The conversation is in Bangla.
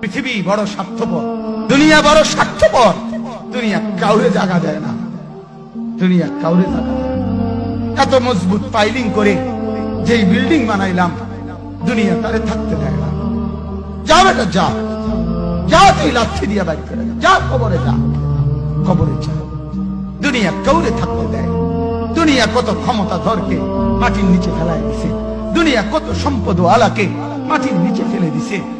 পৃথিবী বড় স্বার্থপর, দুনিয়া বড় স্বার্থপর, দুনিয়া কাউরে জায়গা দেয় না। দুনিয়া কাউরে জায়গা দেয়। এত মজবুত পাইলিং করে যেই বিল্ডিং বানাইলাম, দুনিয়া তারে থাকতে দেয় না। যা বেটা যা যা তুই লাথি দিয়া বাড়ি করে যা। কবরে যা। কবরে যা। দুনিয়া কাউরে থাকতে দেয় দুনিয়া কত ক্ষমতা ধরকে মাটির নিচে ফেলায় দিছে। দুনিয়া কত সম্পদ আলাকে মাটির নিচে ফেলে দিছে।